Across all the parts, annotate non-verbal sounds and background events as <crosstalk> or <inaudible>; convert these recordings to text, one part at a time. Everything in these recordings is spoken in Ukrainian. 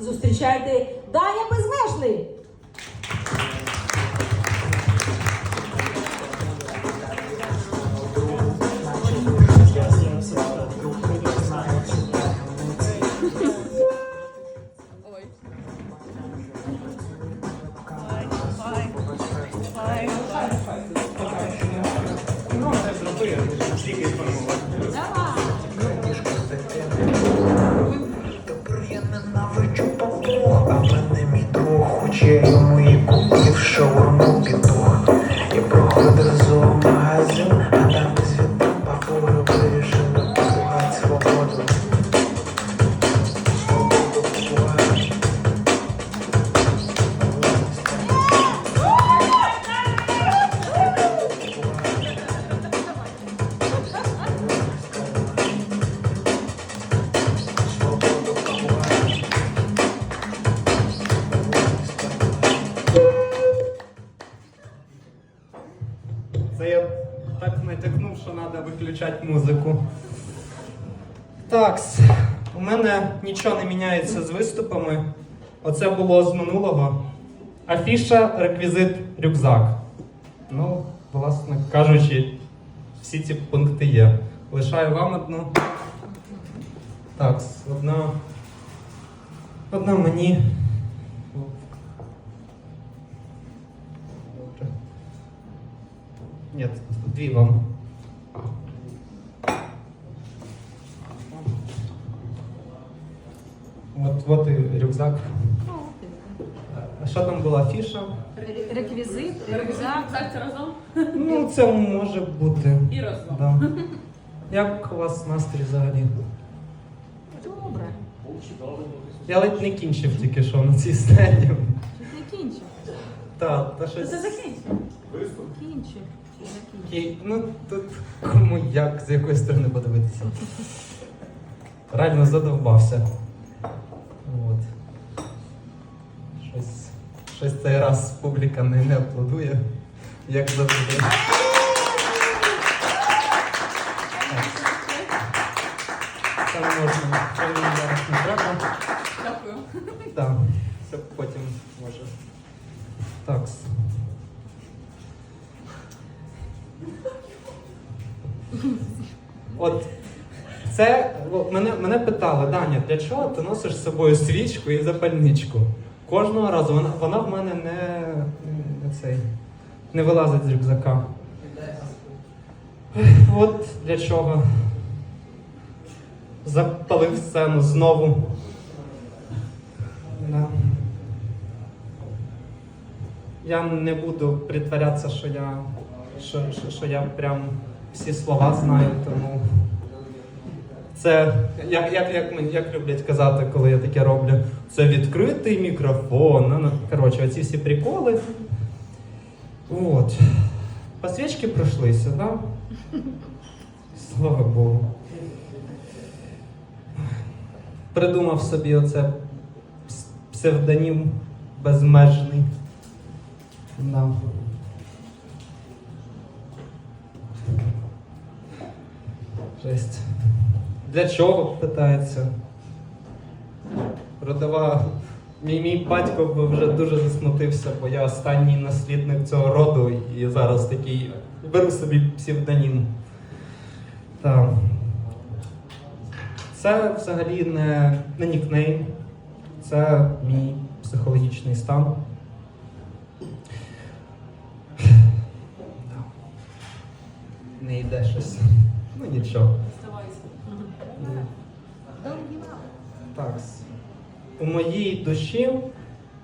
Зустрічайте Даня Безмежний. Ой. Треба виключати музику. Так, у мене нічого не міняється з виступами. Оце було з минулого. Афіша, реквізит, рюкзак. Ну, власне кажучи, всі ці пункти є. Лишаю вам одну. Так, одна. Одна мені. Добре. Нет, дві вам. Вот, вот і рюкзак. А що там була фіша? Реквізит, рюкзак. Так, це разом? Ну, це може бути. І разом. Да. Як у вас настрій взагалі? Добре. Я ледь не кінчив тільки що на цій сцені. Щось не кінчив. Так, та щось. Це закінчимо. Кінчив. Чи закінчив? Окей, ну тут кому як, з якої сторони подивитися. Реально задовбався. Щось цей раз публіка не, не аплодує, як завжди. Можна, це зараз не треба. Дякую. Так, це потім може. Так. От це мене, мене питали, Даня, для чого ти носиш з собою свічку і запальничку? Кожного разу вона, вона в мене не, не, цей, не вилазить з рюкзака. От для чого. Запалив сцену знову. Да. Я не буду притворятися, що я, що, що, що я прям всі слова знаю, тому це як, як, як, як люблять казати, коли я таке роблю. Це відкритий мікрофон. Ну, ну, коротше, оці всі приколи. От. По свічки пройшлися, да? Слава Богу. Придумав собі оце псевдонім безмежний. Да. Жесть. Для чого питається? Родова. Мій, мій батько би вже дуже засмутився, бо я останній наслідник цього роду і зараз такий беру собі псевдонім. Так. Це взагалі не, не нікнейм, це мій психологічний стан. Не йде щось. Ну нічого. Так. У моїй душі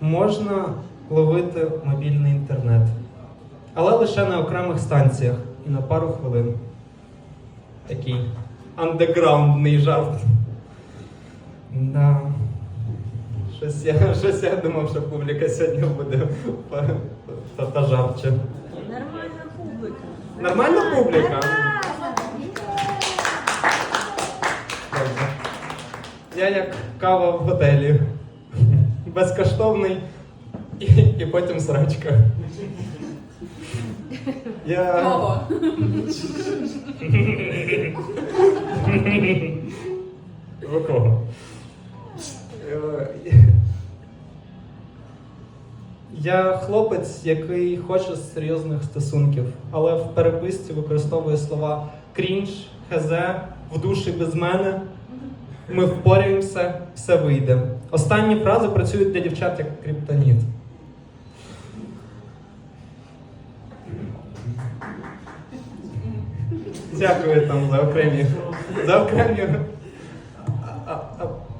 можна ловити мобільний інтернет. Але лише на окремих станціях і на пару хвилин. Такий андеграундний жарт. Да. Щось я, щось я думав, що публіка сьогодні буде по- по- пожарче. Нормальна публіка. Нормальна публіка? Я як кава в готелі. Безкоштовний і, і потім срачка. Я... Кого? У кого? Е, Я хлопець, який хоче серйозних стосунків, але в переписці використовує слова крінж, хезе, в душі без мене. Ми впорюємося, все вийде. Останні фрази працюють для дівчат як криптоніт. Дякую там за окремі, за окремі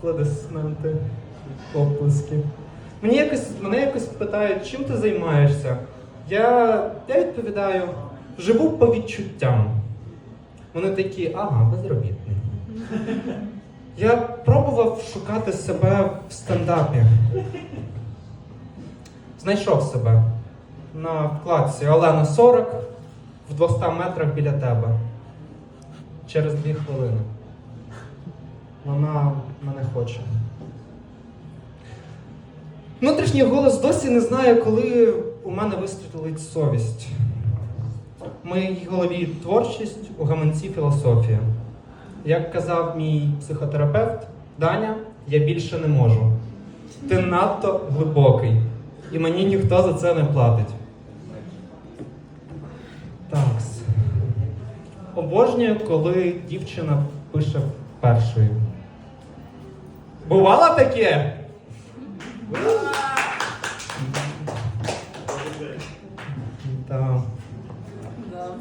аплодисменти, оплески. Мені якось, мене якось питають, чим ти займаєшся? Я, я відповідаю, живу по відчуттям. Вони такі, ага, безробітний. Я пробував шукати себе в стендапі. Знайшов себе на вкладці Олена 40 в 200 метрах біля тебе. Через дві хвилини. Вона мене хоче. Внутрішній голос досі не знає, коли у мене вистрілить совість. В моїй голові творчість, у гаманці філософія. Як казав мій психотерапевт, Даня, я більше не можу. Ти надто глибокий, і мені ніхто за це не платить. Такс. Обожнюю, коли дівчина пише першою. Бувало таке?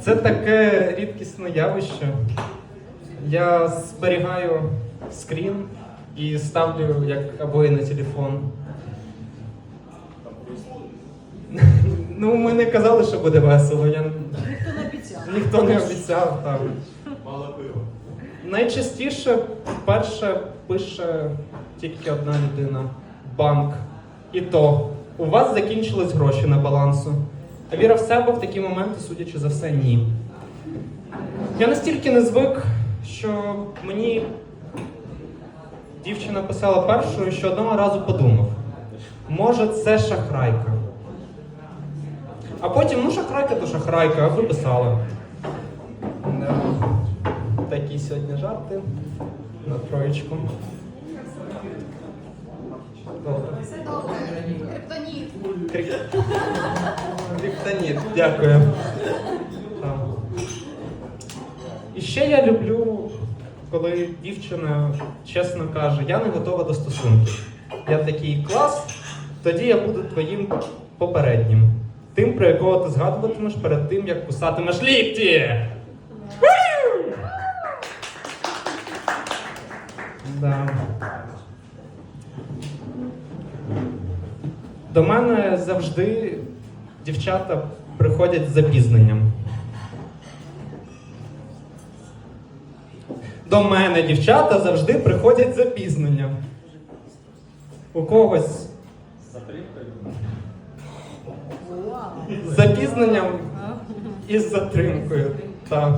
Це таке рідкісне явище. Я зберігаю скрін і ставлю як обої на телефон. Ну, ми не казали, що буде весело. Я... Ніхто не обіцяв. Ніхто не обіцяв, так. Найчастіше перше пише тільки одна людина банк. І то у вас закінчились гроші на балансу. А віра в себе в такі моменти, судячи за все, ні. Я настільки не звик, що мені дівчина писала першою, що одного разу подумав: може, це шахрайка. А потім, ну, шахрайка то шахрайка, а ви писали. Да. Такі сьогодні жарти на троєчку. Добре. Все добре. Криптоніт. Криптоніт, дякую. Ще я люблю, коли дівчина чесно каже, я не готова до стосунків. Я такий клас, тоді я буду твоїм попереднім. Тим, про якого ти згадуватимеш перед тим, як кусатимеш лікті. Да. До мене завжди дівчата приходять з запізненням. До мене дівчата завжди приходять з запізненням. У когось з запізненням і з затримкою. Так.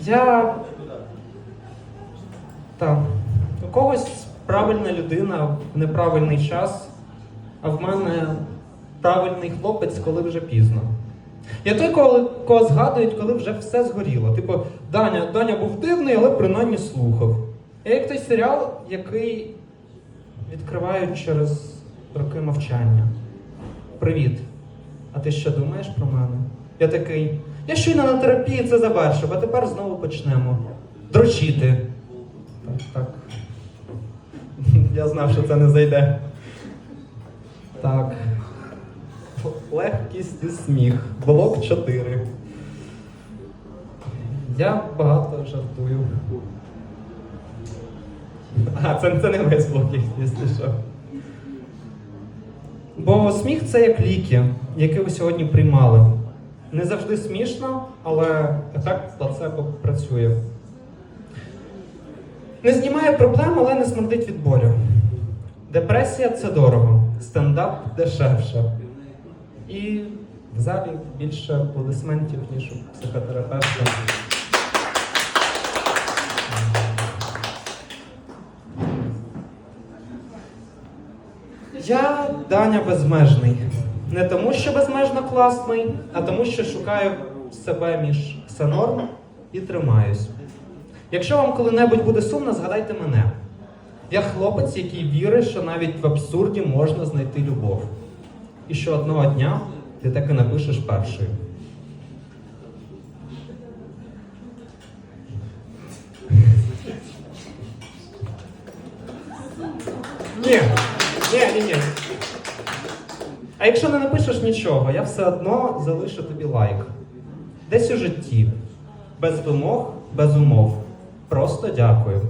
Я. Так. У когось правильна людина в неправильний час, а в мене правильний хлопець, коли вже пізно. Я той, коли, кого згадують, коли вже все згоріло. Типу, Даня, Даня був дивний, але принаймні слухав. Я як той серіал, який відкривають через роки мовчання. Привіт. А ти що думаєш про мене? Я такий. Я щойно на терапії це завершив, а тепер знову почнемо. Дрочити. Так, так. <laughs> Я знав, що це не зайде. Так. Легкість і сміх. Блок 4. Я багато жартую. А, це, це не весь блок, якщо що. Бо сміх це як ліки, які ви сьогодні приймали. Не завжди смішно, але ефект плацебо працює. Не знімає проблем, але не смердить від болю. Депресія це дорого, стендап дешевше. І в залі більше аплодисментів, ніж у психотерапевта. Я Даня безмежний. Не тому, що безмежно класний, а тому, що шукаю себе між все норм і тримаюсь. Якщо вам коли-небудь буде сумно, згадайте мене. Я хлопець, який вірить, що навіть в абсурді можна знайти любов. І що одного дня ти таки напишеш першою. Ні, ні, ні, ні. А якщо не напишеш нічого, я все одно залишу тобі лайк. Десь у житті. Без вимог, без умов. Просто дякую.